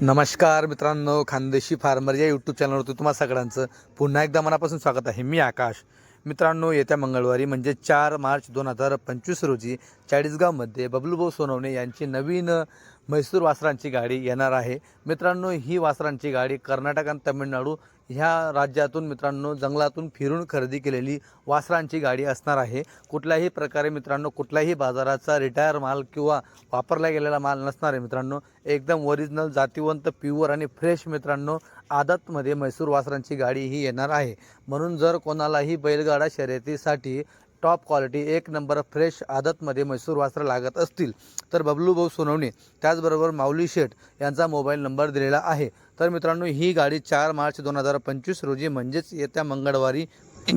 नमस्कार मित्रांनो खानदेशी फार्मर या यूट्यूब चॅनलवरती तुम्हा सगळ्यांचं पुन्हा एकदा मनापासून स्वागत आहे. मी आकाश. मित्रांनो येत्या मंगळवारी म्हणजे चार मार्च दोन हजार पंचवीस रोजी चाळीसगावमध्ये बबलूभाऊ सोनवणे यांची नवीन म्हैसूर वासरांची गाडी येणार आहे. मित्रांनो ही वासरांची गाडी कर्नाटक आणि तमिळनाडू ह्या राज्यातून मित्रांनो जंगलातून फिरून खरेदी केलेली वासरांची गाडी असणार आहे. कुठल्याही प्रकारे मित्रांनो कुठल्याही बाजाराचा रिटायर माल किंवा वापरला गेलेला माल नसणार आहे मित्रांनो. एकदम ओरिजिनल जातीवंत प्युअर आणि फ्रेश मित्रांनो आदतमध्ये म्हैसूर वासरांची गाडी ही येणार आहे. म्हणून जर कोणालाही बैलगाडा शर्यतीसाठी टॉप क्वालिटी एक नंबर फ्रेश आदतमध्ये म्हैसूर वासरं लागत असतील. तर बबलू भाऊ सोनवणे त्याचबरोबर माऊली शेठ यांचा मोबाईल नंबर दिलेला आहे. तर मित्रांनो ही गाडी चार मार्च दोन हजार पंचवीस रोजी म्हणजेच येत्या मंगळवारी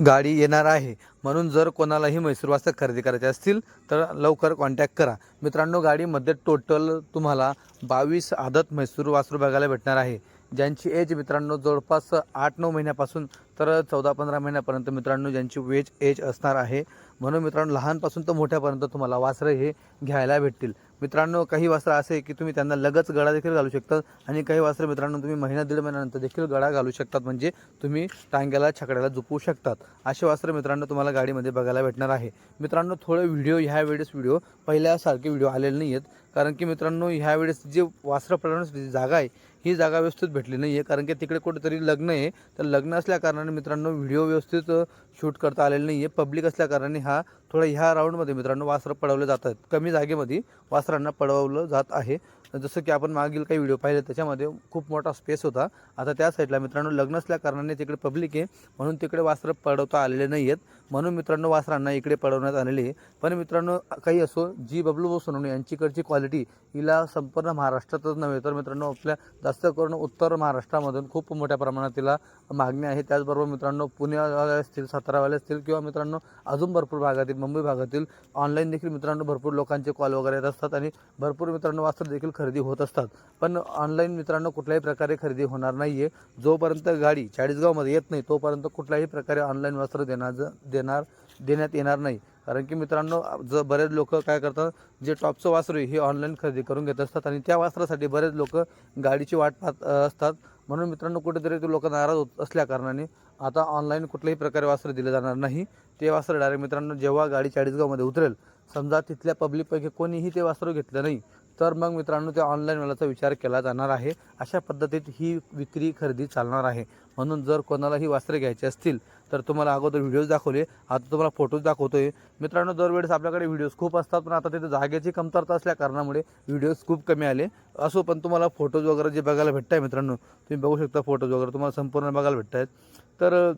गाडी येणार आहे. म्हणून जर कोणालाही म्हैसूर वासर खरेदी करायचे असतील तर लवकर कॉन्टॅक्ट करा. मित्रांनो गाडीमध्ये टोटल तुम्हाला बावीस आदत म्हैसूर वासरू बघायला भेटणार आहे. ज्यांची एज मित्रांनो जवळपास आठ नऊ महिन्यापासून तर चौदा पंधरा महिन्यापर्यंत मित्रांनो ज्यांची वेज एज असणार आहे म्हणून मित्रांनो लहानपासून तर मोठ्यापर्यंत तुम्हाला वासरं हे घ्यायला भेटतील. मित्रांनो काही वासरं असे की तुम्ही त्यांना लगच गळा देखील घालू शकतात आणि काही वासरं मित्रांनो तुम्ही महिना दीड महिन्यानंतर देखील गळा घालू शकतात म्हणजे तुम्ही टांग्याला छकड्याला झुपवू शकतात. असे वासरं मित्रांनो तुम्हाला गाडीमध्ये बघायला भेटणार आहे. मित्रांनो थोडे व्हिडिओ ह्या वेळेस व्हिडिओ पहिल्यासारखे व्हिडिओ आलेले नाही आहेत कारण की मित्रांनो ह्या वेळेस जे वासरं पडण्याची जी जागा आहे ही जागा व्यवस्थित भेटली नाही आहे कारण की तिकडे कुठेतरी लग्न आहे. तर लग्न असल्या कारणाने मित्रांनो व्हिडिओ व्यवस्थित शूट करता आलेला नाही आहे पब्लिक असल्या कारणाने हा थोडं ह्या राऊंडमध्ये मित्रांनो वासरं पडवले जात आहेत. कमी जागेमध्ये वासरांना पडवलं जात आहे. जसं की आपण मागील काही व्हिडिओ पाहिले त्याच्यामध्ये खूप मोठा स्पेस होता. आता त्या साईडला मित्रांनो लग्न असल्या कारणाने तिकडे पब्लिक आहे. म्हणून तिकडे वासरं पडवता आलेले नाही आहेत म्हणून मित्रांनो वासरांना इकडे पडवण्यात आलेले आहे. पण मित्रांनो काही असो जी बबलू भाऊ सोनवणे यांचीकडची क्वालिटी हिला संपूर्ण महाराष्ट्रातच नव्हे. तर मित्रांनो आपल्या जास्त करून उत्तर महाराष्ट्रामधून खूप मोठ्या प्रमाणात तिला मागणी आहे. त्याचबरोबर मित्रांनो पुण्यावाले असतील सातारावाले असतील किंवा मित्रांनो अजून भरपूर भागातील मुंबई भागातील ऑनलाईन देखील मित्रांनो भरपूर लोकांचे कॉल वगैरे येत असतात आणि भरपूर मित्रांनो वास्त्र देखील खरेदी होत असतात. पण ऑनलाईन मित्रांनो कुठल्याही प्रकारे खरेदी होणार नाही आहे जोपर्यंत गाडी चाळीसगावमध्ये येत नाही तोपर्यंत कुठल्याही प्रकारे ऑनलाईन वस्त्र देणार देणार देण्यात येणार नाही. कारण की मित्रांनो ज बरेच लोक काय करतात जे टॉपचं वासरू आहे हे ऑनलाईन खरेदी करून घेत असतात आणि त्या वासरासाठी बरेच लोक गाडीची वाट पाहत असतात. म्हणून मित्रांनो कुठेतरी ते लोक नाराज होत असल्या कारणाने आता ऑनलाईन कुठल्याही प्रकारे वासरं दिले जाणार नाही. ते वासरं डायरेक्ट मित्रांनो जेव्हा गाडी चाळीसगावमध्ये उतरेल समजा तिथल्या पब्लिकपैकी कोणीही ते वासरू घेतलं नाही तर मग मित्रांनो त्या ऑनलाईन वेळाचा विचार केला जाणार आहे. अशा पद्धतीत ही विक्री खरेदी चालणार आहे. म्हणून जर कोणाला ही वस्त्रे घ्यायची असतील तर तुम्हाला अगोदर व्हिडिओज दाखवले. आता तुम्हाला फोटोज दाखवतोय. मित्रांनो दरवेळेस आपल्याकडे व्हिडिओज खूप असतात पण आता तिथे जागेची कमतरता असल्या कारणामुळे व्हिडिओज खूप कमी आले. असो पण तुम्हाला फोटोज वगैरे जे बघायला भेटत आहे मित्रांनो तुम्ही बघू शकता फोटोज वगैरे तुम्हाला संपूर्ण बघायला भेटत आहेत तर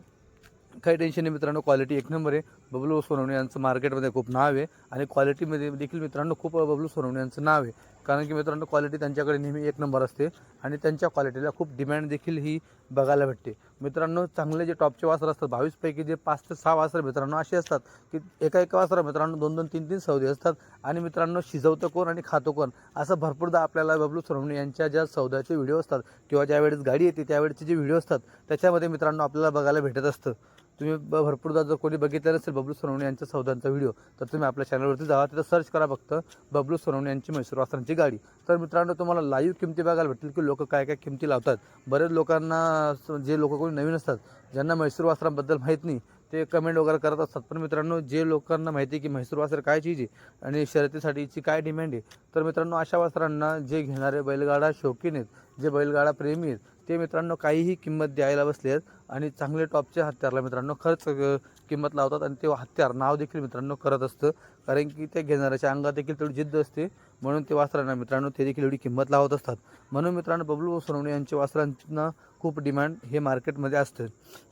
काही टेन्शन नाही मित्रांनो क्वालिटी एक नंबर आहे. बबलू सोनवणे यांचं मार्केटमध्ये खूप नाव आहे आणि क्वालिटीमध्ये देखील मित्रांनो खूप बबलू सोनवणे यांचं नाव आहे. कारण की मित्रांनो क्वालिटी त्यांच्याकडे नेहमी एक नंबर असते आणि त्यांच्या क्वालिटीला खूप डिमांड देखील ही बघायला भेटते. मित्रांनो चांगले जे टॉपचे वासर असतात बावीसपैकी जे पाच ते सहा वासर मित्रांनो असे असतात की एका एका वासरा मित्रांनो दोन दोन तीन तीन सौदे असतात आणि मित्रांनो शिजवतं कोण आणि खातो कोण असं भरपूरदा आपल्याला बबलू सोनवणे यांच्या ज्या सौद्याचे व्हिडिओ असतात किंवा ज्यावेळेस गाडी येते त्यावेळेचे जे व्हिडिओ असतात त्याच्यामध्ये मित्रांनो आपल्याला बघायला भेटत असतं. तुम्ही ब भरपूरदा जर कोणी बघितलं नसेल बबलू सोनवणे यांच्या सौदांचा व्हिडिओ तर तुम्ही आपल्या चॅनलवरती जावा तिथं सर्च करा फक्त बबलू सोनवणे यांची म्हैसूर वासरांची गाडी. तर मित्रांनो तुम्हाला लाईव्ह किमती बघायला भेटतील की लोक काय काय किमती लावतात. बरेच लोकांना स- जे लोक कोणी नवीन असतात ज्यांना म्हैसूर वासरांबद्दल माहीत नाही ते कमेंट वगैरे करत असतात. पण मित्रांनो जे लोकांना माहिती आहे की म्हैसूर वासर काय चीज आहे आणि शर्यतीसाठीची काय डिमांड आहे तर मित्रांनो अशा वासरांना जे घेणारे बैलगाडा शौकीन आहेत जे बैलगाडा प्रेमी आहेत ते मित्रांनो काहीही किंमत द्यायला बसले आहेत आणि चांगले टॉपच्या हत्यारला मित्रांनो खरंच किंमत लावतात आणि ते हत्यार नाव देखील मित्रांनो करत असतं. कारण की त्या घेणाऱ्याच्या अंगात देखील तेवढी जिद्द असते. म्हणून ते वासरांना मित्रांनो ते देखील एवढी किंमत लावत असतात. म्हणून मित्रांनो बबलू सोनवणे यांच्या वासरांना खूप डिमांड हे मार्केटमध्ये असतं.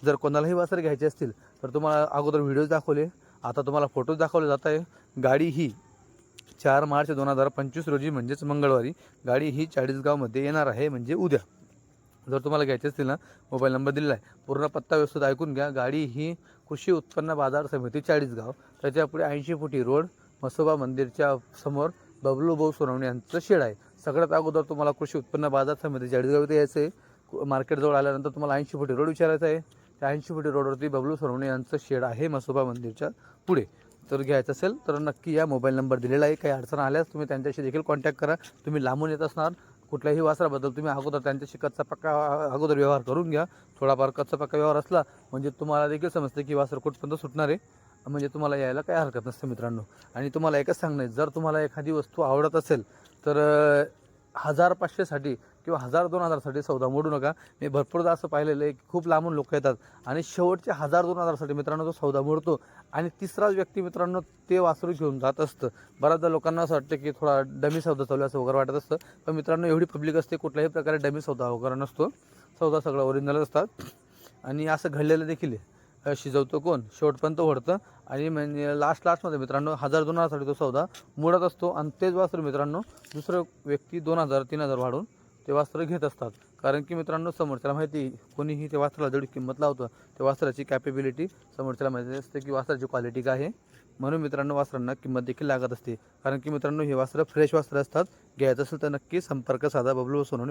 जर कोणालाही वासर घ्यायचे असतील तर तुम्हाला अगोदर व्हिडिओज दाखवले. आता तुम्हाला फोटोज दाखवले जात आहे. गाडी ही चार मार्च दोन हजार पंचवीस रोजी म्हणजेच मंगळवारी गाडी ही चाळीसगावमध्ये येणार आहे म्हणजे उद्या. जर तुम्हाला घ्यायची असतील ना मोबाईल नंबर दिलेला आहे. पूर्ण पत्ता व्यवस्थित ऐकून घ्या. गाडी ही कृषी उत्पन्न बाजार समिती चाळीसगाव. त्याच्या पुढे ऐंशी फुटी रोड मसोबा मंदिरच्या समोर बबलू भाऊ सोनवणे यांचं शेड आहे. सगळ्यात अगोदर तुम्हाला कृषी उत्पन्न बाजार समिती चाळीसगाव इथे यायचं आहे. मार्केटजवळ आल्यानंतर तुम्हाला ऐंशी फुटी रोड विचारायचा आहे. त्या ऐंशी फुटी रोडवरती बबलू सोनवणे यांचं शेड आहे मसोबा मंदिरच्या पुढे. तर घ्यायचं असेल तर नक्की या मोबाईल नंबर दिलेला आहे. काही अडचण आल्यास तुम्ही त्यांच्याशी देखील कॉन्टॅक्ट करा. तुम्ही लांबून येत असणार. कुठल्याही वासराबद्दल तुम्ही अगोदर त्यांच्याशी कच्चा पक्का अगोदर व्यवहार करून घ्या. थोडाफार कच्चा पक्का व्यवहार असला म्हणजे तुम्हाला देखील समजते की वासर कुठपर्यंत सुटणार आहे. म्हणजे तुम्हाला यायला काही हरकत नसते मित्रांनो. आणि तुम्हाला एकच सांगणं आहे जर तुम्हाला एखादी वस्तू आवडत असेल तर हजार पाचशेसाठी किंवा हजार दोन हजारसाठी सौदा मोडू नका. मी भरपूरदा असं पाहिलेलं आहे की खूप लांबून लोक येतात. आणि शेवटचे हजार दोन हजारसाठी मित्रांनो तो सौदा मोडतो. आणि तिसराच व्यक्ती मित्रांनो ते वासरू घेऊन जात असतं. बऱ्याचदा लोकांना असं वाटतं की थोडा डमी सौदा चालू असं वगैरे वाटत असतं. पण मित्रांनो एवढी पब्लिक असते कुठल्याही प्रकारे डमी सौदा वगैरे नसतो. सौदा सगळं ओरिजिनल असतात. आणि असं घडलेलं देखील आहे. शिजवतो कोण? शेवटपर्यंत ओढतं. आणि म्हणजे लास्ट लास्टमध्ये मित्रांनो हजार दोन हजारसाठी तो सौदा मोडत असतो. आणि तेच वासरू मित्रांनो दुसरं व्यक्ती दोन हजार तीन हजार वाढून ते वस्त्र घेत असतात. कारण की मित्रांनो समोरच्याला माहिती कोणीही ते वस्त्राला जेवढी किंमत लावतं त्या वस्त्राची कॅपेबिलिटी समोरच्याला माहिती असते की वस्त्राची क्वालिटी काय आहे. म्हणून मित्रांनो वस्त्रांना किंमत देखील लागत असते. कारण की मित्रांनो हे वस्त्र फ्रेश वस्त्र असतात. घ्यायचं असेल तर नक्की संपर्क साधा. बबलू सोनवणे